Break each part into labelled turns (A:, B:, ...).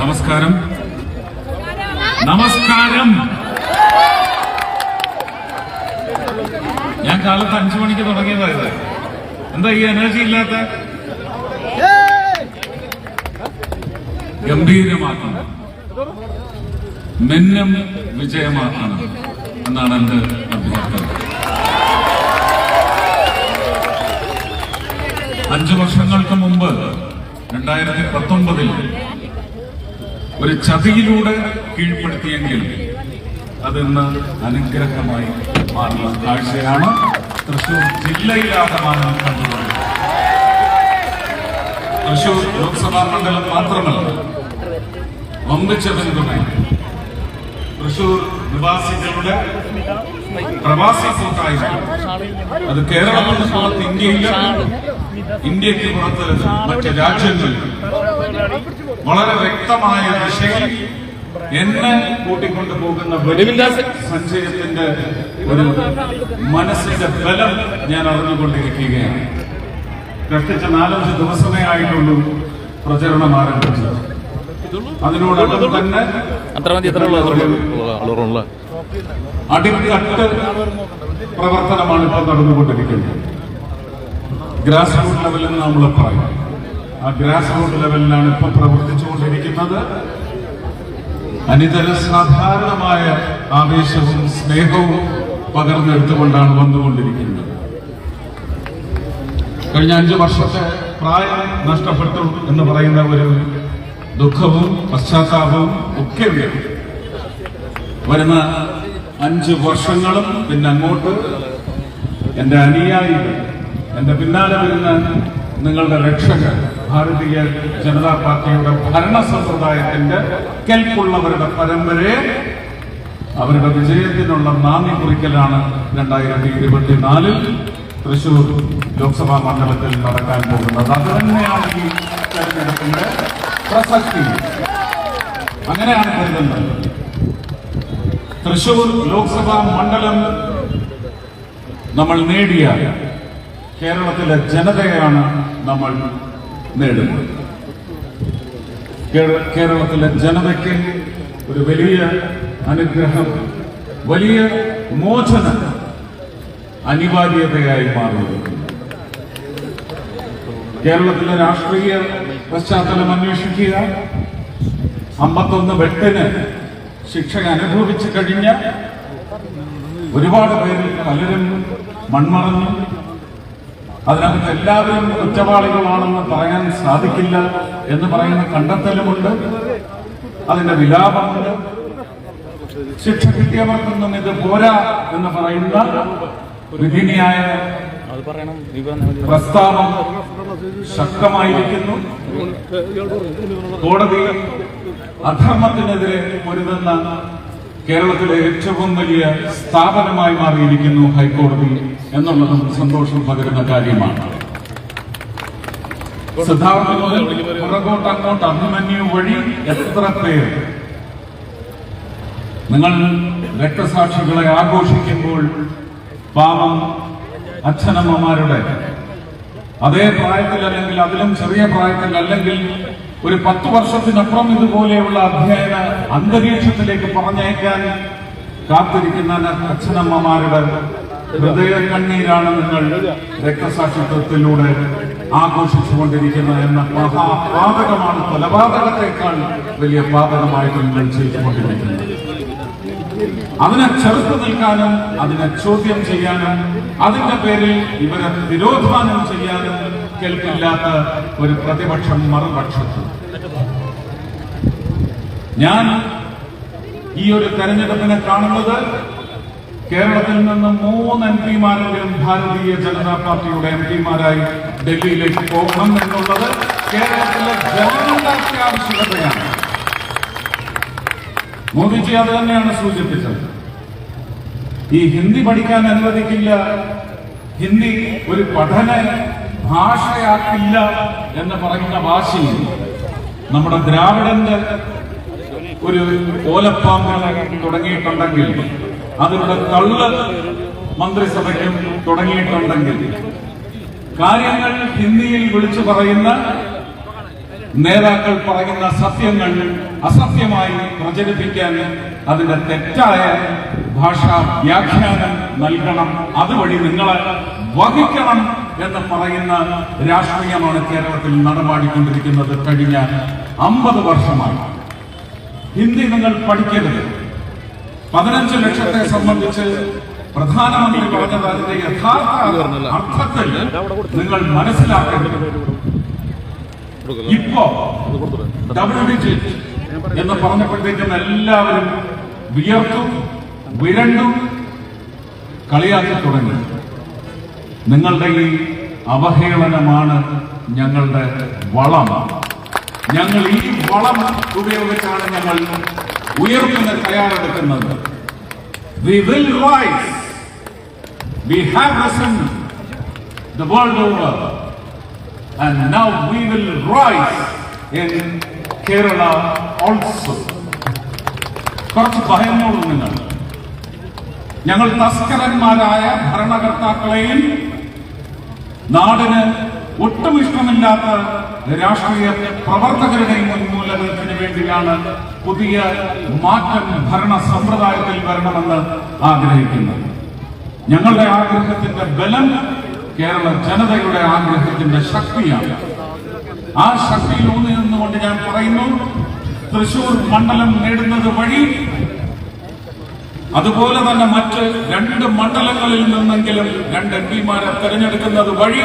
A: നമസ്കാരം നമസ്കാരം ഞാൻ കാലത്ത് അഞ്ചു മണിക്ക് തുടങ്ങിയതായത് എന്താ ഈ എനർജി ഇല്ലാത്ത ഗംഭീരമാക്കണം മിന്നും വിജയമാക്കണം എന്നാണ് എന്റെ അഭ്യർത്ഥന അഞ്ചു വർഷങ്ങൾക്ക് മുമ്പ് രണ്ടായിരത്തി പത്തൊമ്പതിൽ ഒരു ചതിയിലൂടെ കീഴ്പ്പെടുത്തിയെങ്കിൽ അതിന്ന് അനുഗ്രഹമായി മാറുന്ന കാഴ്ചയാണ് തൃശൂർ ജില്ലയിലാകെ മാനം കണ്ടുകൊണ്ടത് തൃശൂർ ലോക്സഭാ മണ്ഡലം മാത്രമല്ല വമ്പിച്ച പിന്തുണ തൃശൂർ നിവാസികളുടെ പ്രവാസി കൂട്ടായ്മ അത് കേരളം എന്ന സ്ഥലത്ത് ഇന്ത്യയിൽ ഇന്ത്യക്ക് പുറത്ത് മറ്റ് രാജ്യങ്ങളിൽ വളരെ വ്യക്തമായ ദിശയിൽ എന്നെ കൂട്ടിക്കൊണ്ടു പോകുന്ന സഞ്ചയത്തിന്റെ ഒരു മനസ്സിന്റെ ബലം ഞാൻ അറിഞ്ഞുകൊണ്ടിരിക്കുകയാണ് കഷ്ടിച്ച നാലഞ്ച് ദിവസമേ ആയിട്ടുള്ളൂ പ്രചരണം ആരംഭിച്ചത് അതിനോടൊപ്പം തന്നെ
B: അടിത്തട്ട്
A: പ്രവർത്തനമാണ് ഇപ്പോൾ നടന്നുകൊണ്ടിരിക്കുന്നത് ഗ്രാസ് റൂട്ട് ലെവലിൽ നമ്മൾ പറയും ആ ഗ്രാസ് റൂട്ട് ലെവലിലാണ് ഇപ്പം പ്രവർത്തിച്ചു കൊണ്ടിരിക്കുന്നത് അനിതര സാധാരണമായ ആവേശവും സ്നേഹവും പകർന്നെടുത്തുകൊണ്ടാണ് വന്നുകൊണ്ടിരിക്കുന്നത് കഴിഞ്ഞ അഞ്ചു വർഷത്തെ പ്രായം നഷ്ടപ്പെട്ടു എന്ന് പറയുന്ന ഒരു ദുഃഖവും പശ്ചാത്താപവും ഒക്കെ വേണം വരുന്ന അഞ്ച് വർഷങ്ങളും പിന്നെ അങ്ങോട്ട് എന്റെ അനുയായികൾ എൻ്റെ പിന്നാലെ വരുന്ന നിങ്ങളുടെ രക്ഷകർ ഭാരതീയ ജനതാ പാർട്ടിയുടെ ഭരണ സമ്പ്രദായത്തിന്റെ കെൽപ്പുള്ളവരുടെ പരമ്പരയെ അവരുടെ വിജയത്തിനുള്ള നാന്ദി കുറിക്കലാണ് രണ്ടായിരത്തി ഇരുപത്തിനാലിൽ തൃശൂർ ലോക്സഭാ മണ്ഡലത്തിൽ നടക്കാൻ പോകുന്നത് അത് തന്നെയാണ് ഈ തെരഞ്ഞെടുപ്പിന്റെ പ്രസക്തി അങ്ങനെയാണ് കരുതുന്നത് തൃശൂർ ലോക്സഭാ മണ്ഡലം നമ്മൾ നേടിയ കേരളത്തിലെ ജനതയാണ് നമ്മൾ നേടുന്നു കേരളത്തിലെ ജനതയ്ക്ക് ഒരു വലിയ അനുഗ്രഹം വലിയ മോചനം അനിവാര്യതയായി മാറിയിരിക്കുന്നു കേരളത്തിലെ രാഷ്ട്രീയ പശ്ചാത്തലം അന്വേഷിക്കുക അമ്പത്തൊന്ന് വെട്ടിന് ശിക്ഷ അനുഭവിച്ചു കഴിഞ്ഞ ഒരുപാട് പേരിൽ പലരും മൺമറഞ്ഞു അതിനകത്ത് എല്ലാവരും കുറ്റവാളികളാണെന്ന് പറയാൻ സാധിക്കില്ല എന്ന് പറയുന്ന കണ്ടെത്തലുമുണ്ട് അതിന്റെ വിലാപമുണ്ട് ശിക്ഷ കിട്ടിയവർക്കൊന്നും ഇത് പോരാ എന്ന് പറയുന്ന വിധിനിയായ പ്രസ്താവം ശക്തമായിരിക്കുന്നു കോടതി അധർമ്മത്തിനെതിരെ പൊരുതുന്ന കേരളത്തിലെ ഏറ്റവും വലിയ സ്ഥാപനമായി മാറിയിരിക്കുന്നു ഹൈക്കോടതി എന്നുള്ളതും സന്തോഷം പകരുന്ന കാര്യമാണ് സിദ്ധാർത്ഥ മുതൽ പുറകോട്ട് അങ്ങോട്ട് അഭിമന്യു വഴി എത്ര പേർ നിങ്ങൾ രക്തസാക്ഷികളെ ആഘോഷിക്കുമ്പോൾ പാവം അച്ഛനമ്മമാരുടെ അതേ പ്രായത്തിൽ അല്ലെങ്കിൽ അതിലും ചെറിയ പ്രായത്തിൽ അല്ലെങ്കിൽ ഒരു പത്ത് വർഷത്തിനപ്പുറം ഇതുപോലെയുള്ള അധ്യയന അന്തരീക്ഷത്തിലേക്ക് പറഞ്ഞയക്കാൻ കാത്തിരിക്കുന്ന അച്ഛനമ്മമാരുടെ ഹൃദയ കണ്ണീരാണ് നിങ്ങൾ രക്തസാക്ഷിത്വത്തിലൂടെ ആഘോഷിച്ചുകൊണ്ടിരിക്കുന്നത് എന്ന മഹാപാതകമാണ് കൊലപാതകത്തെക്കാൾ വലിയ പാതകമായിട്ട് നിങ്ങൾ ചെയ്തുകൊണ്ടിരിക്കുന്നത് അതിനെ ചെറുത്തു നിൽക്കാനും അതിനെ ചോദ്യം ചെയ്യാനും അതിന്റെ പേരിൽ ഇവരെ നിരോധാനം ചെയ്യാനും കേൾക്കില്ലാത്ത ഒരു പ്രതിപക്ഷം മറുപക്ഷത്തു ഞാൻ ഈ ഒരു തെരഞ്ഞെടുപ്പിനെ കാണുന്നത് കേരളത്തിൽ നിന്ന് മൂന്ന് എം പിമാരെങ്കിലും ഭാരതീയ ജനതാ പാർട്ടിയുടെ എം പിമാരായി ഡൽഹിയിലേക്ക് പോകണം എന്നുള്ളത് കേരളത്തിലെ ജനങ്ങളുടെ ആവശ്യകതയാണ് മോദിജി അത് തന്നെയാണ് സൂചിപ്പിച്ചത് ഈ ഹിന്ദി പഠിക്കാൻ അനുവദിക്കില്ല ഹിന്ദി ഒരു പഠന ഭാഷയാക്കില്ല എന്ന് പറയുന്ന വാശി നമ്മുടെ ദ്രാവിഡന്റെ ഒരു ഓലപ്പാമ്പുകളെ തുടങ്ങിയിട്ടുണ്ടെങ്കിൽ അതിലൂടെ തള്ള് മന്ത്രിസഭയ്ക്കും തുടങ്ങിയിട്ടുണ്ടെങ്കിൽ കാര്യങ്ങൾ ഹിന്ദിയിൽ വിളിച്ചു പറയുന്ന നേതാക്കൾ പറയുന്ന സത്യങ്ങൾ അസത്യമായി പ്രചരിപ്പിക്കാൻ അതിന്റെ തെറ്റായ ഭാഷാ വ്യാഖ്യാനം നൽകണം അതുവഴി നിങ്ങളെ വഹിക്കണം എന്ന് പറയുന്ന രാഷ്ട്രീയമാണ് കേരളത്തിൽ നടപാടിക്കൊണ്ടിരിക്കുന്നത് കഴിഞ്ഞ അമ്പത് വർഷമായി ഹിന്ദി നിങ്ങൾ പഠിക്കരുത് പതിനഞ്ച് ലക്ഷത്തെ സംബന്ധിച്ച് പ്രധാനമന്ത്രി പറഞ്ഞത് അതിന്റെ യഥാർത്ഥ അർത്ഥത്തിൽ നിങ്ങൾ മനസ്സിലാക്കേണ്ടത് ഇപ്പോ ഡബ്ല്യു ഡി ടി എന്ന് പറഞ്ഞപ്പോഴത്തേക്കും എല്ലാവരും വിയർത്തും വിരണ്ടും കളിയാക്കി തുടങ്ങി നിങ്ങളുടെ ഈ അവഹേളനമാണ് ഞങ്ങളുടെ വളം ഞങ്ങൾ ഈ വളം ഉപയോഗിച്ചാണ് ഞങ്ങൾ ഉയർത്തുന്ന തയ്യാറെടുക്കുന്നത് we will rise we have risen the world And now we will rise in Kerala also. കുറച്ച് ഭയന്നോളൂ നിങ്ങൾ ഞങ്ങൾ തസ്കരന്മാരായ ഭരണകർത്താക്കളെയും നാടിന് ഒട്ടും ഇഷ്ടമില്ലാത്ത രാഷ്ട്രീയ പ്രവർത്തകരുടെയും ഉന്മൂലനത്തിന് വേണ്ടിയാണ് പുതിയ മാറ്റം ഭരണ സമ്പ്രദായത്തിൽ വരണമെന്ന് ആഗ്രഹിക്കുന്നത് ഞങ്ങളുടെ ആഗ്രഹത്തിന്റെ ബലം കേരള ജനതയുടെ ആഗ്രഹത്തിന്റെ ശക്തിയാണ് ആ ശക്തിയിൽ ഊന്നി നിന്നുകൊണ്ട് ഞാൻ പറയുന്നു തൃശൂർ മണ്ഡലം നേടുന്നത് വഴി അതുപോലെ തന്നെ മറ്റ് രണ്ട് മണ്ഡലങ്ങളിൽ നിന്നെങ്കിലും രണ്ട് എം പിമാരെ തെരഞ്ഞെടുക്കുന്നത് വഴി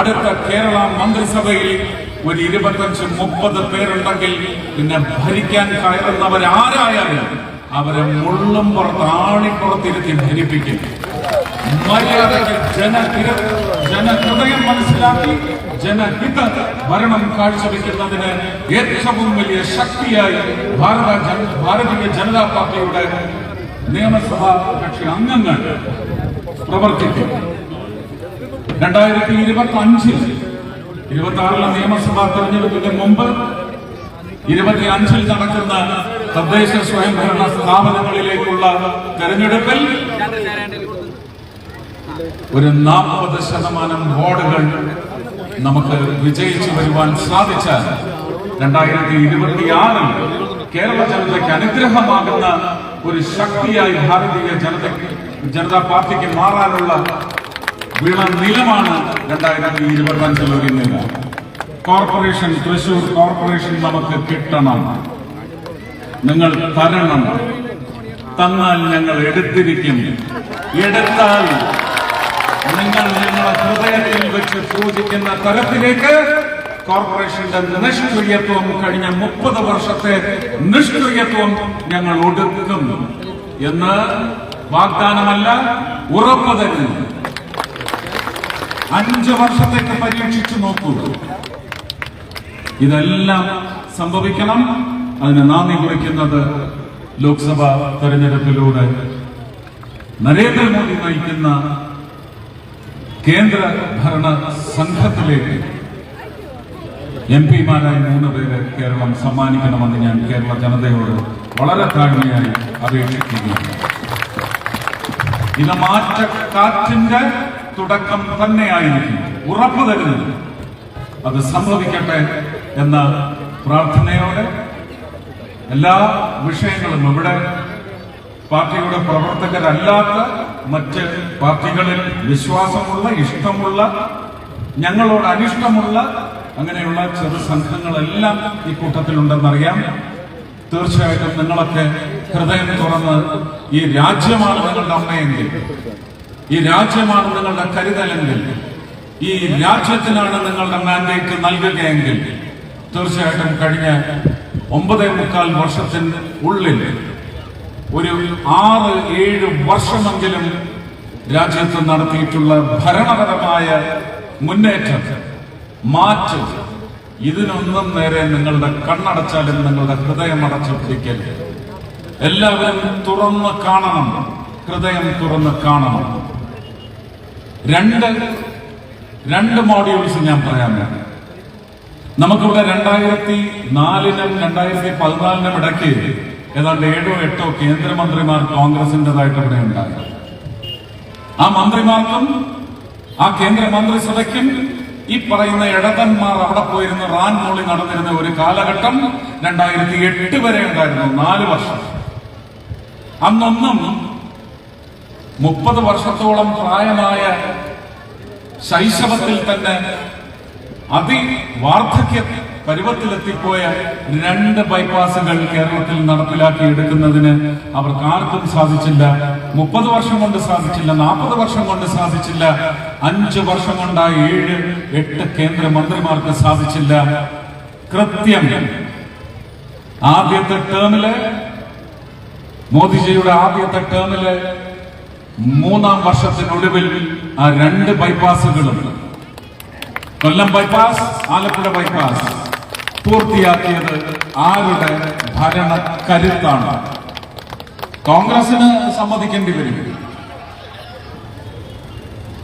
A: അടുത്ത കേരള മന്ത്രിസഭയിൽ ഒരു ഇരുപത്തഞ്ച് മുപ്പത് പേരുണ്ടെങ്കിൽ പിന്നെ ഭരിക്കാൻ കയറുന്നവരാരായാലും അവരെ മുള്ളും പുറത്ത് ആണിപ്പുറത്തിരുത്തി ഭരിപ്പിക്കും മര്യാദയ്ക്ക് ജനഹിതം ജനഹൃദയം മനസ്സിലാക്കി ജനഹിത ഭരണം കാഴ്ചവെക്കുന്നതിന് ഏറ്റവും വലിയ ശക്തിയായി ഭാരത ഭാരതീയ ജനതാ പാർട്ടിയുടെ നിയമസഭാ കക്ഷി അംഗങ്ങൾ പ്രവർത്തിക്കും രണ്ടായിരത്തി ഇരുപത്തി അഞ്ചിൽ ഇരുപത്തി നിയമസഭാ തെരഞ്ഞെടുപ്പിന് മുമ്പ് ഇരുപത്തി അഞ്ചിൽ നടക്കുന്ന തദ്ദേശ സ്വയംഭരണ സ്ഥാപനങ്ങളിലേക്കുള്ള തെരഞ്ഞെടുപ്പിൽ ഒരു നാൽപ്പത് ശതമാനം വോർഡുകൾ നമുക്ക് വിജയിച്ചു വരുവാൻ സാധിച്ചാൽ രണ്ടായിരത്തി ഇരുപത്തിയാറിൽ കേരള ജനതയ്ക്ക് അനുഗ്രഹമാകുന്ന ഒരു ശക്തിയായി ഭാരതീയ ജനതയ്ക്ക് ജനതാ പാർട്ടിക്ക് മാറാനുള്ള വിളനിലമാണ് രണ്ടായിരത്തി ഇരുപത്തി ഒരുങ്ങുന്നത് കോർപ്പറേഷൻ തൃശൂർ കോർപ്പറേഷൻ നമുക്ക് കിട്ടണം നിങ്ങൾ തരണം തന്നാൽ ഞങ്ങൾ എടുത്തിരിക്കും എടുത്താൽ നിങ്ങൾ നിങ്ങളുടെ ഹൃദയത്തിൽ വെച്ച് സൂചിക്കുന്ന തരത്തിലേക്ക് കോർപ്പറേഷന്റെ നിഷ്ക്രിയത്വം കഴിഞ്ഞ മുപ്പത് വർഷത്തെ നിഷ്ക്രിയത്വം ഞങ്ങൾ ഒടുക്കുന്നു എന്ന് വാഗ്ദാനമല്ല ഉറപ്പ് തരുന്നു അഞ്ച് വർഷത്തേക്ക് പരീക്ഷിച്ചു നോക്കൂ ഇതെല്ലാം സംഭവിക്കണം അതിന് നന്ദി കുറിക്കുന്നത് ലോക്സഭാ തെരഞ്ഞെടുപ്പിലൂടെ നരേന്ദ്രമോദി നയിക്കുന്ന കേന്ദ്ര ഭരണ സംഘത്തിലേക്ക് എം പിമാരായ മൂന്ന് പേരെ കേരളം സമ്മാനിക്കണമെന്ന് ഞാൻ കേരള ജനതയോട് വളരെ താഴ്മയായി അപേക്ഷിക്കുകയാണ് ഇത് മാറ്റക്കാറ്റിന്റെ തുടക്കം തന്നെയായിരിക്കും ഉറപ്പ് തരുന്നത് അത് സംഭവിക്കട്ടെ എന്ന പ്രാർത്ഥനയോടെ എല്ലാ വിഷയങ്ങളും ഇവിടെ പാർട്ടിയുടെ പ്രവർത്തകരല്ലാത്ത മറ്റ് പാർട്ടികളിൽ വിശ്വാസമുള്ള ഇഷ്ടമുള്ള ഞങ്ങളോട് അനിഷ്ടമുള്ള അങ്ങനെയുള്ള ചെറു സംഘങ്ങളെല്ലാം ഈ കൂട്ടത്തിലുണ്ടെന്നറിയാം തീർച്ചയായിട്ടും നിങ്ങളൊക്കെ ഹൃദയം തുറന്ന് ഈ രാജ്യമാണ് നിങ്ങളുടെ അമ്മയെങ്കിൽ ഈ രാജ്യമാണ് നിങ്ങളുടെ കരുതലെങ്കിൽ ഈ രാജ്യത്തിനാണ് നിങ്ങളുടെ മാൻഡേറ്റ് നൽകുകയെങ്കിൽ തീർച്ചയായിട്ടും കഴിഞ്ഞ ഒമ്പതേ മുക്കാൽ വർഷത്തിന് ഉള്ളിൽ ഒരു ആറ് ഏഴ് വർഷമെങ്കിലും രാജ്യത്ത് നടത്തിയിട്ടുള്ള ഭരണപരമായ മുന്നേറ്റം മാറ്റ് ഇതിനൊന്നും നേരെ നിങ്ങളുടെ കണ്ണടച്ചാലും നിങ്ങളുടെ ഹൃദയം അടച്ചുപിടിക്കരുത് എല്ലാവരും തുറന്ന് കാണണം ഹൃദയം തുറന്ന് കാണണം രണ്ട് രണ്ട് മോഡ്യൂൾസ് ഞാൻ പറയാൻ വേണം നമുക്കിവിടെ രണ്ടായിരത്തി നാലിനും രണ്ടായിരത്തി പതിനാലിനും ഇടയ്ക്ക് ഏതാണ്ട് ഏഴോ എട്ടോ കേന്ദ്രമന്ത്രിമാർ കോൺഗ്രസിൻ്റെതായിട്ട് ഇവിടെ ഉണ്ടായി ആ മന്ത്രിമാർക്കും ആ കേന്ദ്ര മന്ത്രിസഭയ്ക്കും ഈ പറയുന്ന ഇടതന്മാർ അവിടെ പോയിരുന്ന റാൻ മോളി നടന്നിരുന്ന ഒരു കാലഘട്ടം രണ്ടായിരത്തി എട്ട് വരെ ഉണ്ടായിരുന്നു നാല് വർഷം അന്നൊന്നും മുപ്പത് വർഷത്തോളം പ്രായമായ ശൈശവത്തിൽ തന്നെ അതി വാർദ്ധക്യത്തിൽ പരുവത്തിലെത്തിപ്പോയ രണ്ട് ബൈപ്പാസുകൾ കേരളത്തിൽ നടപ്പിലാക്കി എടുക്കുന്നതിന് അവർക്ക് ആർക്കും സാധിച്ചില്ല മുപ്പത് വർഷം കൊണ്ട് സാധിച്ചില്ല നാൽപ്പത് വർഷം കൊണ്ട് സാധിച്ചില്ല അഞ്ച് വർഷം കൊണ്ടായ ഏഴ് എട്ട് കേന്ദ്ര മന്ത്രിമാർക്ക് സാധിച്ചില്ല കൃത്യം ആദ്യത്തെ ടേമില് മോദിജിയുടെ ആദ്യത്തെ ടേമില് മൂന്നാം വർഷത്തിനൊടുവിൽ ആ രണ്ട് ബൈപ്പാസുകളും കൊല്ലം ബൈപ്പാസ് ആലപ്പുഴ ബൈപ്പാസ് പൂർത്തിയാക്കിയത് ആരുടെ ഭരണ കരുത്താണ് കോൺഗ്രസിന് സമ്മതിക്കേണ്ടി വരും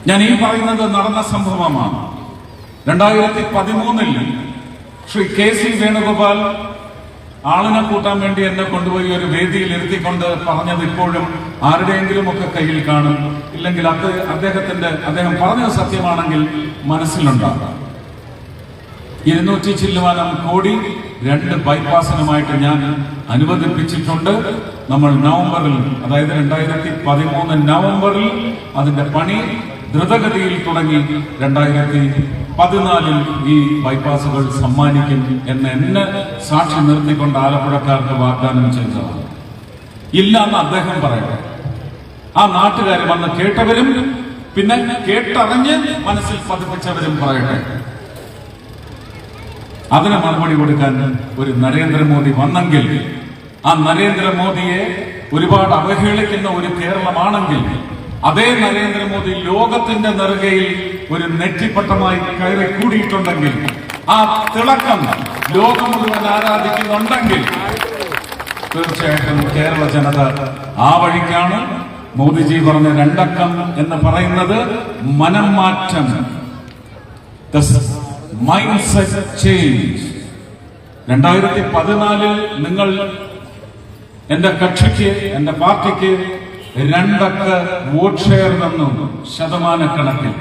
A: ഞാൻ ഈ പറയുന്നത് നടന്ന സംഭവമാണ് രണ്ടായിരത്തി പതിമൂന്നിൽ ശ്രീ കെ സി വേണുഗോപാൽ ആളിനെ കൂട്ടാൻ വേണ്ടി എന്നെ കൊണ്ടുപോയി ഒരു വേദിയിൽ ഇരുത്തിക്കൊണ്ട് പറഞ്ഞത് ഇപ്പോഴും ആരുടെയെങ്കിലും ഒക്കെ കയ്യിൽ കാണും ഇല്ലെങ്കിൽ അത് അദ്ദേഹത്തിന്റെ അദ്ദേഹം പറഞ്ഞത് സത്യമാണെങ്കിൽ മനസ്സിലുണ്ടാകാം ഇരുന്നൂറ്റി ചില്ലുവാനം കോടി രണ്ട് ബൈപ്പാസിനുമായിട്ട് ഞാൻ അനുവദിപ്പിച്ചിട്ടുണ്ട് നമ്മൾ നവംബറിൽ അതായത് രണ്ടായിരത്തി പതിമൂന്ന് നവംബറിൽ അതിന്റെ പണി ദ്രുതഗതിയിൽ തുടങ്ങി രണ്ടായിരത്തി പതിനാലിൽ ഈ ബൈപ്പാസുകൾ സമ്മാനിക്കും എന്ന് എന്നെ സാക്ഷി നിർത്തിക്കൊണ്ട് ആലപ്പുഴക്കാർക്ക് വാഗ്ദാനം ചെയ്തതാണ് ഇല്ല എന്ന് അദ്ദേഹം പറയട്ടെ ആ നാട്ടുകാർ വന്ന് കേട്ടവരും പിന്നെ കേട്ടറിഞ്ഞ് മനസ്സിൽ പതിപ്പിച്ചവരും പറയട്ടെ അതിന് മറുപടി കൊടുക്കാൻ ഒരു നരേന്ദ്രമോദി വന്നെങ്കിൽ ആ നരേന്ദ്രമോദിയെ ഒരുപാട് അവഹേളിക്കുന്ന ഒരു കേരളമാണെങ്കിൽ അതേ നരേന്ദ്രമോദി ലോകത്തിന്റെ നെറുകയിൽ ഒരു നെറ്റിപ്പട്ടമായി കയറി കൂടിയിട്ടുണ്ടെങ്കിൽ ആ തിളക്കം ലോകം മുഴുവൻ ആരാധിക്കുന്നുണ്ടെങ്കിൽ തീർച്ചയായിട്ടും കേരള ജനത ആ വഴിക്കാണ് മോദിജി പറഞ്ഞ രണ്ടക്കം എന്ന് പറയുന്നത് മാറ്റം മൈൻഡ് സെറ്റ് ചേഞ്ച് രണ്ടായിരത്തി പതിനാലിൽ നിങ്ങൾ എന്റെ കക്ഷിക്ക് എന്റെ പാർട്ടിക്ക് രണ്ടക്ക വോട്ട് ഷെയർ തന്നു ശതമാനക്കണക്കിൽ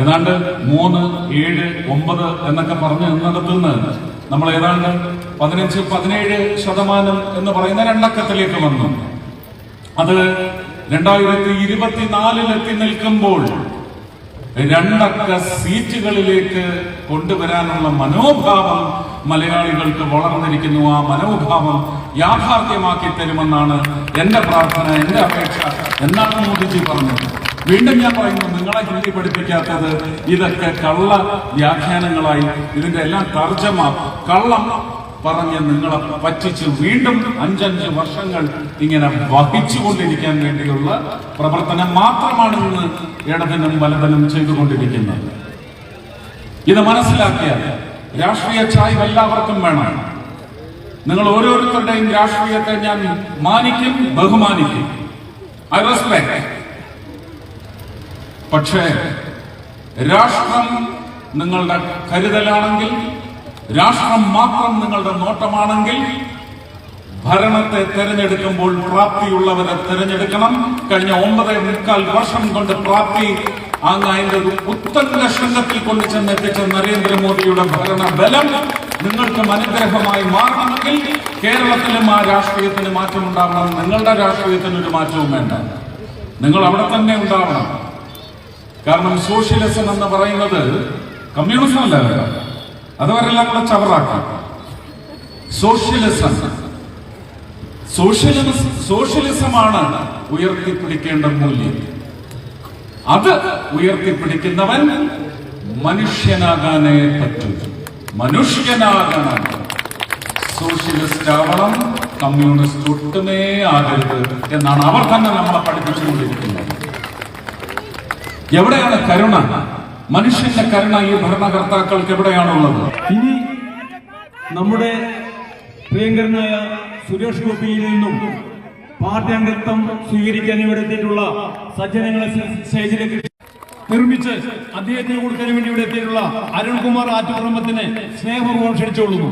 A: ഏതാണ്ട് മൂന്ന് ഏഴ് ഒമ്പത് എന്നൊക്കെ പറഞ്ഞ് നിന്നിടത്തു നിന്ന് നമ്മൾ ഏതാണ്ട് പതിനഞ്ച് പതിനേഴ് ശതമാനം എന്ന് പറയുന്ന രണ്ടക്കത്തിലേക്ക് വന്നു അത് രണ്ടായിരത്തി ഇരുപത്തിനാലിലെത്തി നിൽക്കുമ്പോൾ രണ്ടക്ക സീറ്റുകളിലേക്ക് കൊണ്ടുവരാനുള്ള മനോഭാവം മലയാളികൾക്ക് വളർന്നിരിക്കുന്നു ആ മനോഭാവം യാഥാർത്ഥ്യമാക്കി തരുമെന്നാണ് എന്റെ പ്രാർത്ഥന എന്റെ അപേക്ഷ എന്നാണ് മോദിജി പറഞ്ഞത് വീണ്ടും ഞാൻ പറയുന്നു നിങ്ങളെ ഹിന്ദി പഠിപ്പിക്കാത്തത് ഇതൊക്കെ കള്ള വ്യാഖ്യാനങ്ങളായി ഇതിന്റെ എല്ലാം തർജ്ജമ കള്ളം പറഞ്ഞ് നിങ്ങളെ പറ്റിച്ച് വീണ്ടും അഞ്ചഞ്ച് വർഷങ്ങൾ ഇങ്ങനെ വഹിച്ചുകൊണ്ടിരിക്കാൻ വേണ്ടിയുള്ള പ്രവർത്തനം മാത്രമാണ് ഇന്ന് ഇടതിനും വലതനും ചെയ്തുകൊണ്ടിരിക്കുന്നത് ഇത് മനസ്സിലാക്കിയാൽ രാഷ്ട്രീയ ചായ്വ് എല്ലാവർക്കും വേണം നിങ്ങൾ ഓരോരുത്തരുടെയും രാഷ്ട്രീയത്തെ ഞാൻ മാനിക്കും ബഹുമാനിക്കും ഐ റെസ്പെക്ട് പക്ഷേ രാഷ്ട്രം നിങ്ങളുടെ കരുതലാണെങ്കിൽ രാഷ്ട്രം മാത്രം നിങ്ങളുടെ നോട്ടമാണെങ്കിൽ ഭരണത്തെ തെരഞ്ഞെടുക്കുമ്പോൾ പ്രാപ്തിയുള്ളവരെ തെരഞ്ഞെടുക്കണം കഴിഞ്ഞ ഒമ്പതേ മുക്കാൽ വർഷം കൊണ്ട് പ്രാപ്തി അങ്ങ് അതിന്റെ ഉത്തര ശൃംഗത്തിൽ കൊണ്ട് ചെന്നെത്തിച്ച നരേന്ദ്രമോദിയുടെ ഭരണ ബലം നിങ്ങൾക്കും അനുഗ്രഹമായി മാറണമെങ്കിൽ കേരളത്തിലും ആ രാഷ്ട്രീയത്തിന് ഉണ്ടാവണം നിങ്ങളുടെ രാഷ്ട്രീയത്തിന് ഒരു മാറ്റവും വേണ്ട നിങ്ങൾ അവിടെ തന്നെ ഉണ്ടാവണം കാരണം സോഷ്യലിസം എന്ന് പറയുന്നത് കമ്മ്യൂണിസം അല്ല അതവരെല്ലാം കൂടെ ചവറാക്കാം സോഷ്യലിസം സോഷ്യലിസം സോഷ്യലിസമാണ് ഉയർത്തിപ്പിടിക്കേണ്ട മൂല്യം അത് ഉയർത്തിപ്പിടിക്കുന്നവൻ മനുഷ്യനാകാനേ പറ്റൂ മനുഷ്യനാകണം സോഷ്യലിസ്റ്റ് ആവണം കമ്മ്യൂണിസ്റ്റ് ഒട്ടുമേ ആകരുത് എന്നാണ് അവർ തന്നെ നമ്മളെ പഠിപ്പിച്ചുകൊണ്ടിരിക്കുന്നത് എവിടെയാണ് കരുണ മനുഷ്യന്റെ കരുണ ഈ ഭരണകർത്താക്കൾക്ക് എവിടെയാണുള്ളത് ഇനി നമ്മുടെ പ്രിയങ്കരനായ സുരേഷ് ഗോപിയിൽ നിന്നും പാർട്ടി അംഗത്വം സ്വീകരിക്കാൻ ഇവിടെ എത്തിയിട്ടുള്ള സജ്ജനങ്ങളെ സ്റ്റേജിലേക്ക് നിർമ്മിച്ച് അദ്ദേഹത്തിന് കൊടുക്കാൻ വേണ്ടി ഇവിടെ എത്തിയിട്ടുള്ള അരുൺകുമാർ ആറ്റുകുടുംബത്തിന് സ്നേഹപൂർവ്വം ക്ഷണിച്ചുകൊള്ളുന്നു